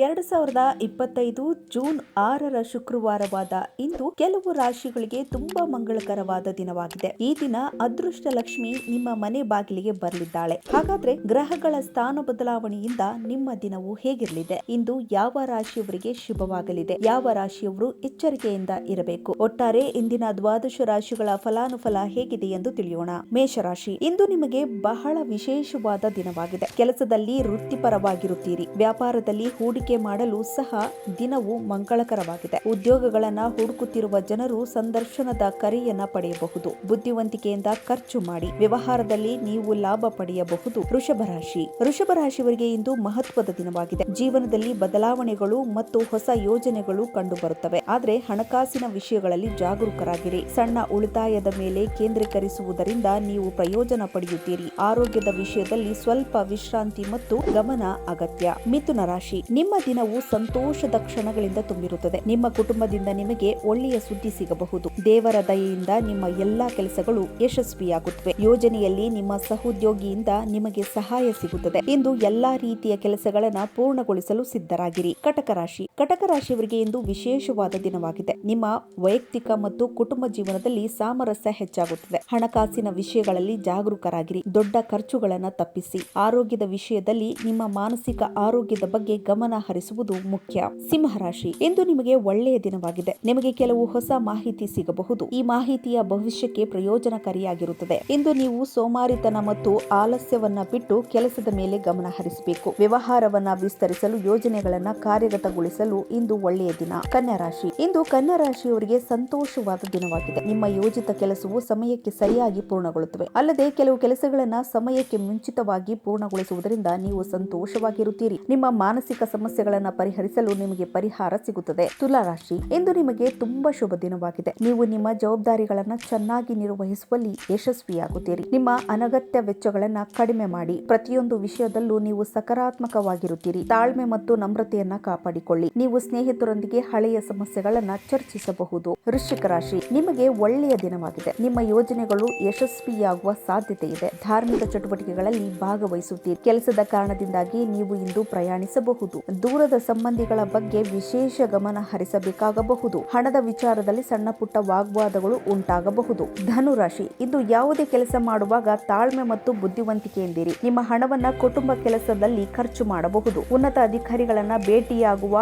ಎರಡು ಸಾವಿರದ ಇಪ್ಪತ್ತೈದು ಜೂನ್ ಆರರ ಶುಕ್ರವಾರವಾದ ಇಂದು ಕೆಲವು ರಾಶಿಗಳಿಗೆ ತುಂಬಾ ಮಂಗಳಕರವಾದ ದಿನವಾಗಿದೆ. ಈ ದಿನ ಅದೃಷ್ಟ ಲಕ್ಷ್ಮಿ ನಿಮ್ಮ ಮನೆ ಬಾಗಿಲಿಗೆ ಬರಲಿದ್ದಾಳೆ. ಹಾಗಾದ್ರೆ ಗ್ರಹಗಳ ಸ್ಥಾನ ಬದಲಾವಣೆಯಿಂದ ನಿಮ್ಮ ದಿನವು ಹೇಗಿರಲಿದೆ? ಇಂದು ಯಾವ ರಾಶಿಯವರಿಗೆ ಶುಭವಾಗಲಿದೆ? ಯಾವ ರಾಶಿಯವರು ಎಚ್ಚರಿಕೆಯಿಂದ ಇರಬೇಕು? ಒಟ್ಟಾರೆ ಇಂದಿನ ದ್ವಾದಶ ರಾಶಿಗಳ ಫಲಾನುಫಲ ಹೇಗಿದೆ ಎಂದು ತಿಳಿಯೋಣ. ಮೇಷರಾಶಿ, ಇಂದು ನಿಮಗೆ ಬಹಳ ವಿಶೇಷವಾದ ದಿನವಾಗಿದೆ. ಕೆಲಸದಲ್ಲಿ ವೃತ್ತಿಪರವಾಗಿರುತ್ತೀರಿ. ವ್ಯಾಪಾರದಲ್ಲಿ ಹೂಡಿಕೆ ಮಾಡಲು ಸಹ ದಿನವು ಮಂಗಳಕರವಾಗಿದೆ. ಉದ್ಯೋಗಗಳನ್ನ ಹುಡುಕುತ್ತಿರುವ ಜನರು ಸಂದರ್ಶನದ ಕರೆಯನ್ನ ಪಡೆಯಬಹುದು. ಬುದ್ಧಿವಂತಿಕೆಯಿಂದ ಖರ್ಚು ಮಾಡಿ ವ್ಯವಹಾರದಲ್ಲಿ ನೀವು ಲಾಭ ಪಡೆಯಬಹುದು. ವೃಷಭ ರಾಶಿ. ವೃಷಭ ರಾಶಿಯವರಿಗೆ ಇಂದು ಮಹತ್ವದ ದಿನವಾಗಿದೆ. ಜೀವನದಲ್ಲಿ ಬದಲಾವಣೆಗಳು ಮತ್ತು ಹೊಸ ಯೋಜನೆಗಳು ಕಂಡುಬರುತ್ತವೆ. ಆದರೆ ಹಣಕಾಸಿನ ವಿಷಯಗಳಲ್ಲಿ ಜಾಗರೂಕರಾಗಿರಿ. ಸಣ್ಣ ಉಳಿತಾಯದ ಮೇಲೆ ಕೇಂದ್ರೀಕರಿಸುವುದರಿಂದ ನೀವು ಪ್ರಯೋಜನ ಪಡೆಯುತ್ತೀರಿ. ಆರೋಗ್ಯದ ವಿಷಯದಲ್ಲಿ ಸ್ವಲ್ಪ ವಿಶ್ರಾಂತಿ ಮತ್ತು ಗಮನ ಅಗತ್ಯ. ಮಿಥುನ ರಾಶಿ. ನಿಮ್ಮ ದಿನವು ಸಂತೋಷದ ಕ್ಷಣಗಳಿಂದ ತುಂಬಿರುತ್ತದೆ. ನಿಮ್ಮ ಕುಟುಂಬದಿಂದ ನಿಮಗೆ ಒಳ್ಳೆಯ ಸುದ್ದಿ ಸಿಗಬಹುದು. ದೇವರ ದಯೆಯಿಂದ ನಿಮ್ಮ ಎಲ್ಲಾ ಕೆಲಸಗಳು ಯಶಸ್ವಿಯಾಗುತ್ತವೆ. ಯೋಜನೆಯಲ್ಲಿ ನಿಮ್ಮ ಸಹೋದ್ಯೋಗಿಯಿಂದ ನಿಮಗೆ ಸಹಾಯ ಸಿಗುತ್ತದೆ. ಇಂದು ಎಲ್ಲಾ ರೀತಿಯ ಕೆಲಸಗಳನ್ನ ಪೂರ್ಣಗೊಳಿಸಲು ಸಿದ್ಧರಾಗಿರಿ. ಕಟಕ ರಾಶಿ. ಕಟಕ ರಾಶಿಯವರಿಗೆ ಇಂದು ವಿಶೇಷವಾದ ದಿನವಾಗಿದೆ. ನಿಮ್ಮ ವೈಯಕ್ತಿಕ ಮತ್ತು ಕುಟುಂಬ ಜೀವನದಲ್ಲಿ ಸಾಮರಸ್ಯ ಹೆಚ್ಚಾಗುತ್ತದೆ. ಹಣಕಾಸಿನ ವಿಷಯಗಳಲ್ಲಿ ಜಾಗರೂಕರಾಗಿರಿ. ದೊಡ್ಡ ಖರ್ಚುಗಳನ್ನ ತಪ್ಪಿಸಿ. ಆರೋಗ್ಯದ ವಿಷಯದಲ್ಲಿ ನಿಮ್ಮ ಮಾನಸಿಕ ಆರೋಗ್ಯದ ಬಗ್ಗೆ ಗಮನ ಹರಿಸುವುದು ಮುಖ್ಯ. ಸಿಂಹರಾಶಿ ಇಂದು ನಿಮಗೆ ಒಳ್ಳೆಯ ದಿನವಾಗಿದೆ. ನಿಮಗೆ ಕೆಲವು ಹೊಸ ಮಾಹಿತಿ ಸಿಗಬಹುದು. ಈ ಮಾಹಿತಿಯ ಭವಿಷ್ಯಕ್ಕೆ ಪ್ರಯೋಜನಕಾರಿಯಾಗಿರುತ್ತದೆ. ಇಂದು ನೀವು ಸೋಮಾರಿತನ ಮತ್ತು ಆಲಸ್ಯವನ್ನ ಬಿಟ್ಟು ಕೆಲಸದ ಮೇಲೆ ಗಮನ ಹರಿಸಬೇಕು. ವ್ಯವಹಾರವನ್ನ ವಿಸ್ತರಿಸಲು, ಯೋಜನೆಗಳನ್ನ ಕಾರ್ಯಗತಗೊಳಿಸಲು ಇಂದು ಒಳ್ಳೆಯ ದಿನ. ಕನ್ಯಾ ರಾಶಿ, ಇಂದು ಕನ್ಯಾ ರಾಶಿಯವರಿಗೆ ಸಂತೋಷವಾದ ದಿನವಾಗಿದೆ. ನಿಮ್ಮ ಯೋಜಿತ ಕೆಲಸವು ಸಮಯಕ್ಕೆ ಸರಿಯಾಗಿ ಪೂರ್ಣಗೊಳ್ಳುತ್ತವೆ. ಅಲ್ಲದೆ ಕೆಲವು ಕೆಲಸಗಳನ್ನ ಸಮಯಕ್ಕೆ ಮುಂಚಿತವಾಗಿ ಪೂರ್ಣಗೊಳಿಸುವುದರಿಂದ ನೀವು ಸಂತೋಷವಾಗಿರುತ್ತೀರಿ. ನಿಮ್ಮ ಮಾನಸಿಕ ಸಮಸ್ಯೆಗಳನ್ನ ಪರಿಹರಿಸಲು ನಿಮಗೆ ಪರಿಹಾರ ಸಿಗುತ್ತದೆ. ತುಲಾ ರಾಶಿ, ಇಂದು ನಿಮಗೆ ತುಂಬಾ ಶುಭ ದಿನವಾಗಿದೆ. ನೀವು ನಿಮ್ಮ ಜವಾಬ್ದಾರಿಗಳನ್ನ ಚೆನ್ನಾಗಿ ನಿರ್ವಹಿಸುವಲ್ಲಿ ಯಶಸ್ವಿಯಾಗುತ್ತೀರಿ. ನಿಮ್ಮ ಅನಗತ್ಯ ವೆಚ್ಚಗಳನ್ನ ಕಡಿಮೆ ಮಾಡಿ. ಪ್ರತಿಯೊಂದು ವಿಷಯದಲ್ಲೂ ನೀವು ಸಕಾರಾತ್ಮಕವಾಗಿರುತ್ತೀರಿ. ತಾಳ್ಮೆ ಮತ್ತು ನಮ್ರತೆಯನ್ನ ಕಾಪಾಡಿಕೊಳ್ಳಿ. ನೀವು ಸ್ನೇಹಿತರೊಂದಿಗೆ ಹಳೆಯ ಸಮಸ್ಯೆಗಳನ್ನ ಚರ್ಚಿಸಬಹುದು. ವೃಶ್ಚಿಕ ರಾಶಿ, ನಿಮಗೆ ಒಳ್ಳೆಯ ದಿನವಾಗಿದೆ. ನಿಮ್ಮ ಯೋಜನೆಗಳು ಯಶಸ್ವಿಯಾಗುವ ಸಾಧ್ಯತೆ ಇದೆ. ಧಾರ್ಮಿಕ ಚಟುವಟಿಕೆಗಳಲ್ಲಿ ಭಾಗವಹಿಸುತ್ತೀರಿ. ಕೆಲಸದ ಕಾರಣದಿಂದಾಗಿ ನೀವು ಇಂದು ಪ್ರಯಾಣಿಸಬಹುದು. ದೂರದ ಸಂಬಂಧಿಗಳ ಬಗ್ಗೆ ವಿಶೇಷ ಗಮನ ಹರಿಸಬೇಕಾಗಬಹುದು. ಹಣದ ವಿಚಾರದಲ್ಲಿ ಸಣ್ಣ ಪುಟ್ಟ ವಾಗ್ವಾದಗಳು ಉಂಟಾಗಬಹುದು. ಧನುರಾಶಿ ಇದು ಯಾವುದೇ ಕೆಲಸ ಮಾಡುವಾಗ ತಾಳ್ಮೆ ಮತ್ತು ಬುದ್ಧಿವಂತಿಕೆಯಿಂದಿರಿ. ನಿಮ್ಮ ಹಣವನ್ನ ಕುಟುಂಬ ಕೆಲಸದಲ್ಲಿ ಖರ್ಚು ಮಾಡಬಹುದು. ಉನ್ನತ ಅಧಿಕಾರಿಗಳನ್ನ ಭೇಟಿಯಾಗುವ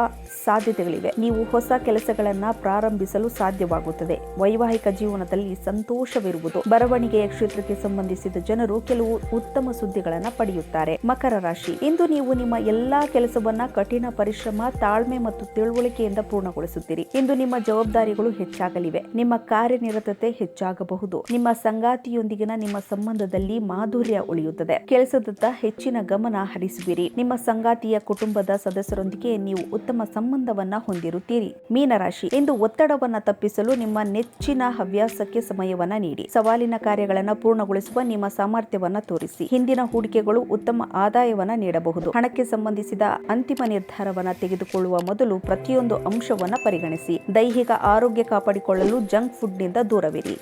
ಸಾಧ್ಯತೆಗಳಿವೆ. ನೀವು ಹೊಸ ಕೆಲಸಗಳನ್ನ ಪ್ರಾರಂಭಿಸಲು ಸಾಧ್ಯವಾಗುತ್ತದೆ. ವೈವಾಹಿಕ ಜೀವನದಲ್ಲಿ ಸಂತೋಷವಿರುವುದು. ಬರವಣಿಗೆಯ ಕ್ಷೇತ್ರಕ್ಕೆ ಸಂಬಂಧಿಸಿದ ಜನರು ಕೆಲವು ಉತ್ತಮ ಸುದ್ದಿಗಳನ್ನ ಪಡೆಯುತ್ತಾರೆ. ಮಕರ ರಾಶಿ. ಇಂದು ನೀವು ನಿಮ್ಮ ಎಲ್ಲಾ ಕೆಲಸವನ್ನ ಕಠಿಣ ಪರಿಶ್ರಮ, ತಾಳ್ಮೆ ಮತ್ತು ತಿಳುವಳಿಕೆಯಿಂದ ಪೂರ್ಣಗೊಳಿಸುತ್ತೀರಿ. ಇಂದು ನಿಮ್ಮ ಜವಾಬ್ದಾರಿಗಳು ಹೆಚ್ಚಾಗಲಿವೆ. ನಿಮ್ಮ ಕಾರ್ಯನಿರತತೆ ಹೆಚ್ಚಾಗಬಹುದು. ನಿಮ್ಮ ಸಂಗಾತಿಯೊಂದಿಗಿನ ನಿಮ್ಮ ಸಂಬಂಧದಲ್ಲಿ ಮಾಧುರ್ಯ ಉಳಿಯುತ್ತದೆ. ಕೆಲಸದತ್ತ ಹೆಚ್ಚಿನ ಗಮನ ಹರಿಸುವಿರಿ. ನಿಮ್ಮ ಸಂಗಾತಿಯ ಕುಟುಂಬದ ಸದಸ್ಯರೊಂದಿಗೆ ನೀವು ಉತ್ತಮ ಸಂಬಂಧವನ್ನ ಹೊಂದಿರುತ್ತೀರಿ. ಮೀನರಾಶಿ, ಇಂದು ಒತ್ತಡವನ್ನ ತಪ್ಪಿಸಲು ನಿಮ್ಮ ನೆಚ್ಚಿನ ಹವ್ಯಾಸಕ್ಕೆ ಸಮಯವನ್ನ ನೀಡಿ. ಸವಾಲಿನ ಕಾರ್ಯಗಳನ್ನು ಪೂರ್ಣಗೊಳಿಸುವ ನಿಮ್ಮ ಸಾಮರ್ಥ್ಯವನ್ನ ತೋರಿಸಿ. ಹಿಂದಿನ ಹೂಡಿಕೆಗಳು ಉತ್ತಮ ಆದಾಯವನ್ನ ನೀಡಬಹುದು. ಹಣಕ್ಕೆ ಸಂಬಂಧಿಸಿದ ಅಂತಿಮ ನಿರ್ಧಾರವನ್ನ ತೆಗೆದುಕೊಳ್ಳುವ ಮೊದಲು ಪ್ರತಿಯೊಂದು ಅಂಶವನ್ನ ಪರಿಗಣಿಸಿ. ದೈಹಿಕ ಆರೋಗ್ಯ ಕಾಪಾಡಿಕೊಳ್ಳಲು ಜಂಕ್ ಫುಡ್ನಿಂದ ದೂರವಿರಿ.